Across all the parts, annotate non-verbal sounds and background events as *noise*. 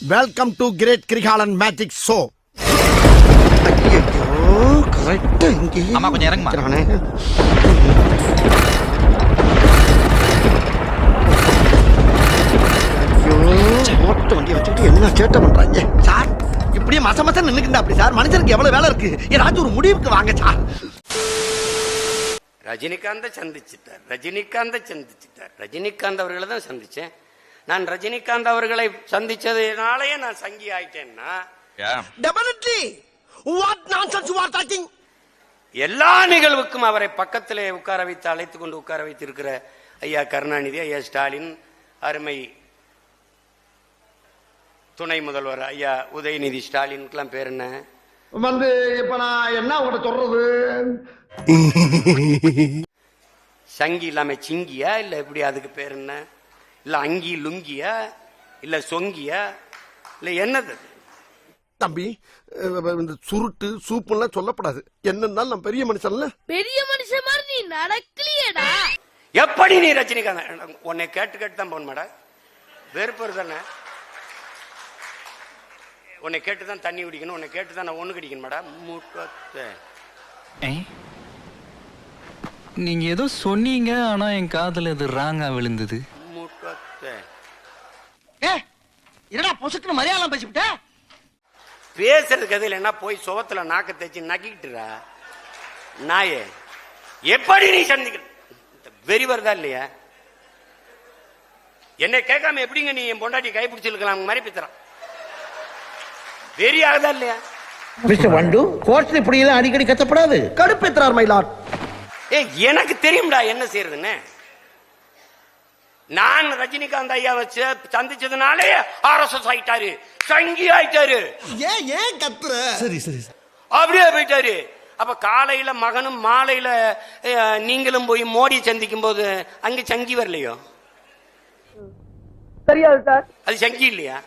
Welcome to great Kirikalan magic show கரெக்டா இங்கே அம்மா, கொஞ்சம் இறங்குமா. ஓட்ட வண்டி வச்சுக்கிட்டு என்ன சேட்டை பண்றாங்க சார் இப்படியே மச மச நின்னுக்கிட்டா அப்படி சார்? மனுஷனுக்கு எவ்வளவு வேலை இருக்கு? ஏதாச்சும் ஒரு முடிவுக்கு வாங்க சார். ரஜினிகாந்த சந்திச்சிட்டார். ரஜினிகாந்த சந்திச்சிட்டார். ரஜினிகாந்த் அவர்களை தான் சந்திச்சேன். நான் ரஜினிகாந்த் அவர்களை சந்திச்சதுனாலயே நான் சங்கி ஆயிட்டேன்னா? எல்லா நிகழ்வுக்கும் அவரை பக்கத்திலே உட்கார வைத்து அழைத்து கொண்டு உட்கார வைத்திருக்கிற ஐயா கருணாநிதி ஐயா ஸ்டாலின் அருமை துணை முதல்வர் ஐயா உதயநிதி ஸ்டாலினுக்கெல்லாம் பேர் என்ன? வந்து இப்ப நான் என்ன உங்கள்ட்ட சொல்றது? சங்கி இல்லாம சிங்கியா இல்ல எப்படி அதுக்கு பேர் என்ன? இல்ல அங்கி லுங்கியா இல்ல சொங்கியா இல்ல என்னது? அது? தம்பி இந்த சுருட்டு சூப்புலாம் சொல்லப்படாது. என்னன்னாலும் நான் பெரிய மனுஷன்ல பெரிய மனுஷன் மாதிரி நீ நடக்கலையேடா. எப்படி நீ ரஜினிகாந்த்? உன்னை கேட்டு கேட்டு தான் போன மேடம். வெறுப்பு தானே உன்னை கேட்டு தான் தண்ணி குடிக்கணும் உன்னை கேட்டு தான் நான் ஒண்ணு குடிக்கணும் மேடம். மூட்டத்தை நீங்க ஏதோ சொன்னீங்க ஆனா என் காதுல இது ராங்கா விழுந்தது மூட்டத்தை ஏ என்னடா பொசுக்குன்னு மலையாளம் பேசிவிட்ட பேசுறதுக்கு எதில் என்ன போய் சுவத்துல நாக்க தேய்ச்சி நக்கிட்டுறா நாயே எப்படி நீ சந்திக்க வெறி வருதா இல்லையா? என்னை கேட்காம எப்படிங்க நீ என் பொண்டாட்டி கைப்பிடிச்சிருக்கலாம் மாதிரி பித்துறான் வெறி ஆகுதா இல்லையா? மிஸ்டர் வண்டு கோர்ட்ல இப்படி எல்லாம் அடிக்கடி கத்தப்படாது. கடுப்பேத்துறார் மயிலாட் ஏய் எனக்கு தெரியும்டா என்ன செய்யறதுன்னு நான் ரஜினிகாந்த் ஐயா வச்சு சந்திச்சதுனாலே ஆர்எஸ்எஸ் ஆயிட்டாரு. சங்கி ஆயிட்டாரு. ஏன் ஏன் கத்துற? சரி சரி அப்படியே போயிட்டாரு. அப்ப காலையில மகனும் மாலையில நீங்களும் போய் மோடி சந்திக்கும் போது அங்க சங்கி வரலையோ? தெரியாது சார். அது சங்கி இல்லையா?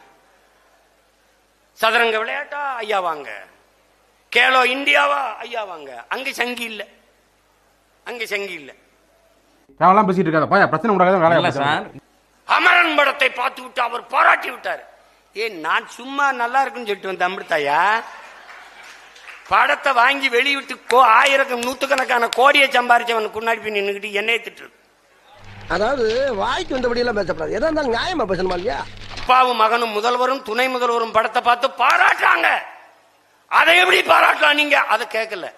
சதுரங்க விளையாட்டா? ஐயா வாங்க. கேலோ இந்தியாவா? ஐயா வாங்க. அங்க சங்கி இல்ல. அங்க சங்கி இல்ல. தேவலாம் பேசிட்டு இருக்காத. போயா பிரச்சனை உண்டாக வேலையா சார். அமரன் படத்தை பார்த்து விட்டு அவர் பாராட்டி விட்டார். ஏன் நான் சும்மா நல்லா இருக்குன்னு சொல்லிட்டு வந்த அமிர்தாயா? படத்தை வாங்கி வெளியிட்டு கோ ஆயிரக்கம் நூத்துக்கணக்கான கோடியை சம்பாரிச்சவனுக்கு முன்னாடி போய் நின்னுக்கிட்டு என்னைய திட்டுறது. அதாவது வாய்க்கு வந்தபடி எல்லாம் பேசப்படாது. எதா இருந்தாலும் நியாயமா பேசணுமா இல்லையா? அப்பாவும் மகனும் முதல்வரும் துணை முதல்வரும் படத்தை பார்த்து பாராட்டுறாங்க. அதை எப்படி பாராட்டலாம் நீங்க? அதை கேட்கல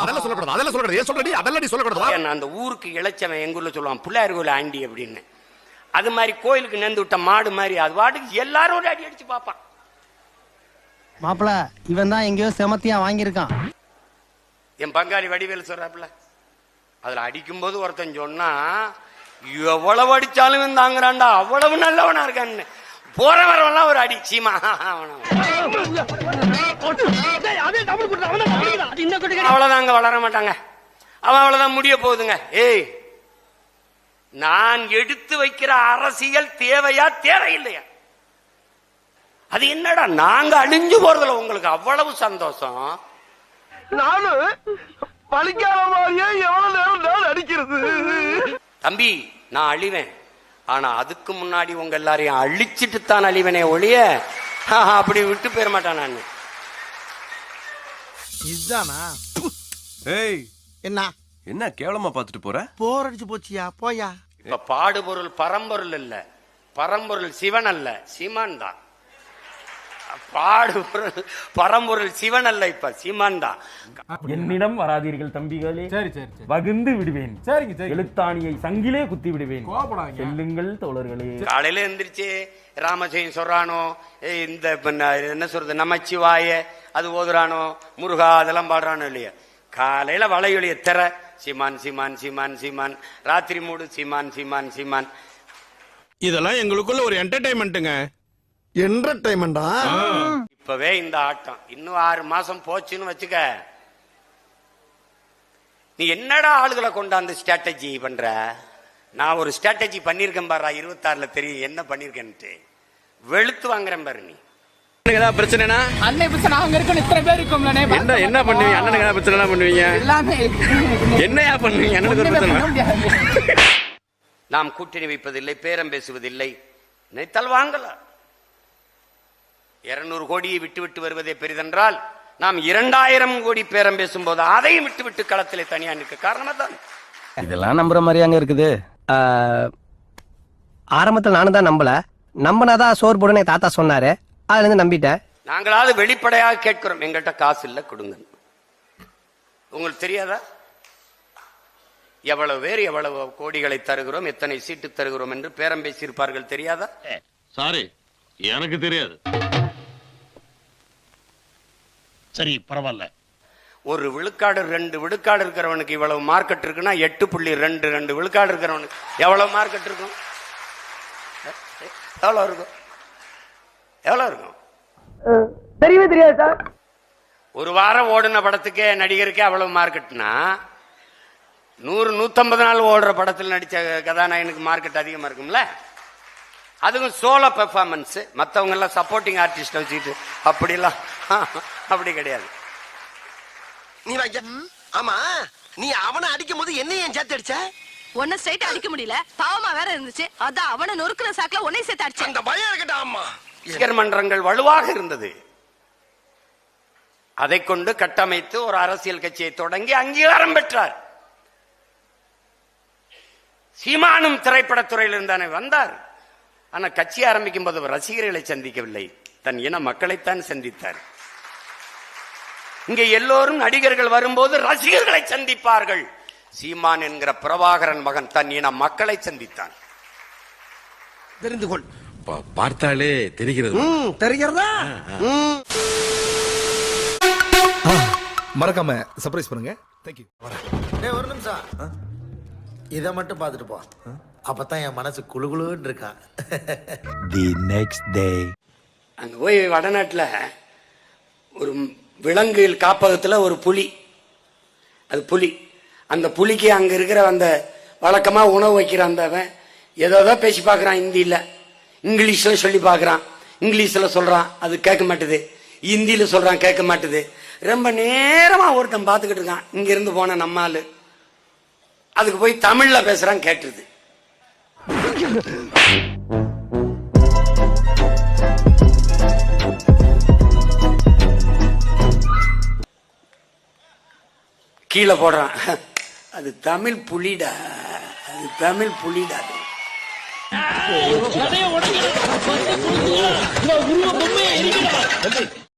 அதெல்லாம் சொல்லக்கூடாது அதெல்லாம் சொல்லக்கூடாது. ஏன் சொல்றடி? அதெல்லாம் நீ சொல்லக்கூடாது? ஏன் அந்த ஊருக்கு இளைச்சவன் எங்க ஊர்ல சொல்லுவான் பிள்ளையார் கோயில் ஆண்டி அப்படின்னு. அது மாதிரி கோயிலுக்கு நேர்ந்து விட்ட மாடு மாதிரி அது பாட்டுக்கு எல்லாரும் ஒரு அடி அடிச்சு பார்ப்பான். மாப்பிள இவன் தான் எங்கேயோ செமத்தியா வாங்கியிருக்கான். என் பங்காளி வடிவேலு சொல்றாப்புல அதுல அடிக்கும்போது ஒருத்தன் சொன்னா எவ்வளவு அடிச்சாலும் தாங்குறான்டா அவ்வளவு நல்லவனா இருக்கான்னு. போற வரவெல்லாம் ஒரு அடி. சீமா. அவன. அவ்வளவுதாங்க வளர மாட்டாங்க. அவன் அவ்வளவுதான் முடிய போகுதுங்க. ஏய் நான் எடுத்து வைக்கிற அரசியல் தேவையா தேவையில்லையா? அது என்னடா நாங்க அழிஞ்சு போறதுல உங்களுக்கு அவ்வளவு சந்தோஷம்? நானு பழிக்காத மாதிரியே எவ்வளவு நேரம் நான் அடிக்கிறது? தம்பி நான் அழிவேன். ஆனா அதுக்கு முன்னாடி உங்க எல்லாரையும் அழிச்சிட்டு தான் அழிவனே ஒழிய அப்படி விட்டு போயிட மாட்டான் நான். இதுதானா? ஏய் என்ன? என்ன கேவலமா பார்த்துட்டு போற? போர் அடிச்சு போச்சியா? போயா? இப்ப பாடுபொருள் பரம்பொருள் இல்ல. பரம்பொருள் சிவன் அல்ல சீமான் தான். பாடுபொருள் பரம்பொருள் சிவன் அல்ல இப்ப சீமான் தான். என்னிடம் வராதீர்கள் தம்பிகளே. சரி சரி வகுந்து விடுவேன். சரிங்க சரி எழுத்தாணியை சங்கிலே குத்தி விடுவேன். செல்லுங்கள் தோழர்களே. காலையில எந்திரிச்சு ராமஜெயம் சொல்றானோ ஏய், இந்த என்ன சொல்றது நமச்சிவாய அது ஓதுறானோ முருகா அதெல்லாம் பாடுறானோ இல்லையா? காலையில வளையொலிய திற. சீமான் சீமான் சீமான் சீமான். ராத்திரி மூடு சீமான் சீமான் சீமான். இதெல்லாம் எங்களுக்குள்ள ஒரு என்டர்டைன்மெண்ட்டுங்க என்டர்டைன்மெண்டா இப்பவே இந்த ஆட்டம். இன்னும் ஆறு மாசம் போச்சுன்னு வச்சுக்க. நீ என்னடா ஆளுகளை கொண்டாந்து ஸ்ட்ராட்டஜி பண்ற? நான் ஒரு ஸ்ட்ராட்டஜி பண்ணிருக்கேன் பாரு இருபத்தாறுல தெரியும் என்ன பண்ணிருக்கேன்ட்டு வெளுத்து வாங்குறேன் பாரு நீ. ஏதாவது பிரச்சனைனா? அன்னை பிரச்சனை அவங்க இருக்கணும். இத்தனை பேர் இருக்கோம்லனே என்ன என்ன பண்ணுவீங்க? அண்ணனுக்கு ஏதாவது பிரச்சனை பண்ணுவீங்க? எல்லாமே என்னையா பண்ணுவீங்க? அண்ணனுக்கு நாம் கூட்டணி வைப்பதில்லை பேரம் பேசுவதில்லை. நினைத்தால் வாங்கலாம். இருநூறு கோடியை விட்டு விட்டு வருவதே பெரிதென்றால் நாம் இரண்டாயிரம் கோடி பேரம் பேசும்போது அதையும் விட்டு விட்டு களத்திலே தனியா நிற்க காரணம் தான் இதெல்லாம் நம்புற மாதிரியாங்க இருக்குது. ஆரம்பத்தில் நானும் தான் நம்பல. நம்பினாதான் சோறு போடுன்னு என் தாத்தா சொன்னாரு. அதுல இருந்து நம்பிட்டேன். நாங்களாவது வெளிப்படையாக கேட்கிறோம். எங்கள்கிட்ட காசு இல்ல கொடுங்க உங்களுக்கு தெரியாதா? எவ்வளவு பேர் எவ்வளவு கோடிகளை தருகிறோம் எத்தனை சீட்டு தருகிறோம் என்று பேரம் பேசியிருப்பார்கள் தெரியாதா? சாரி எனக்கு தெரியாது. சரி பரவாயில்ல. ஒரு விழுக்காடு ரெண்டு விழுக்காடு இருக்கிறவனுக்கு இவ்வளவு மார்க்கெட் இருக்குன்னா எட்டு புள்ளி ரெண்டு ரெண்டு விழுக்காடு இருக்கிறவனுக்கு எவ்வளவு மார்க்கெட் இருக்கும்? எவ்வளவு இருக்கும்? எவ்வளவு இருக்கும்? தெரியவே தெரியாது சார்? ஒரு வாரம் ஓடின படத்துக்கே நடிகருக்கே அவ்வளவு மார்க்கெட்னா நூறு நூத்தம்பது நாள் ஓடுற படத்தில் நடிச்ச கதாநாயகனுக்கு மார்க்கெட் அதிகமா இருக்கும்ல? அதுவும் சோலோ பெர்ஃபார்மன்ஸ் மற்றவங்க எல்லாம் சப்போர்ட்டிங் ஆர்டிஸ்ட் வச்சுக்கிட்டு அப்படிலாம் *laughs* அப்படி கிடையாது. நீ வைக்க ஆமா நீ அவனை அடிக்கும் போது என்ன ஏன் சேர்த்து அடிச்ச? உன்ன ஸ்ட்ரைட் அடிக்க முடியல. பாவமா வேற இருந்துச்சு. அதான் அவனை நொறுக்குற சாக்குல உன்னை சேர்த்து அடிச்சேன் அந்த பயம் இருக்கட்டும் ஆமா. ரசிகர் மன்றங்கள் வலுவாக இருந்தது. அதை கொண்டு கட்டமைத்து ஒரு அரசியல் கட்சியை தொடங்கி அங்கீகாரம் பெற்றார். சீமானும் திரைப்படத்துறையில் இருந்தானே வந்தார். ஆனா கட்சி ஆரம்பிக்கும் போது அவர் ரசிகர்களை சந்திக்கவில்லை. தன் இன மக்களைத்தான் சந்தித்தார். இங்கே எல்லோரும் நடிகர்கள் வரும்போது ரசிகர்களை சந்திப்பார்கள். சீமான் என்கிற பிரபாகரன் மகன் தன் இன மக்களை சந்தித்தான். தெரிந்து கொள். பார்த்தாலே தெரிகிறது. தெரிகிறதா? மறக்காம சர்ப்ரைஸ் பண்ணுங்க. தேங்க்யூ ஒரு நிமிஷம். இதை மட்டும் பார்த்துட்டு போ. அப்பதான் என் மனசு குளுகுளுன்னு இருக்கான் தி நெக்ஸ்ட் டே அங்க போய் வடநாட்டுல ஒரு விலங்கு காப்பகத்துல ஒரு புலி. அது புலி. அந்த புலிக்கு அங்க இருக்கிற அந்த வழக்கமா உணவு வைக்கிற அந்த அவன் ஏதோ பேசி பார்க்கறான் ஹிந்தியில. இங்கிலீஷ்ல சொல்லி பார்க்கறான். இங்கிலீஷ்ல சொல்றான் அது கேட்க மாட்டுது. ஹிந்தியில சொல்றான் கேட்க மாட்டுது. ரொம்ப நேரமா ஒருத்தன் பார்த்துக்கிட்டு இருக்கான். இங்க இருந்து போன நம்ம ஆளு. அதுக்கு போய் தமிழ்ல பேசுறான் கேட்டுது கீழே போடுறான். அது தமிழ் புலிடா. அது தமிழ் புலிடா. அது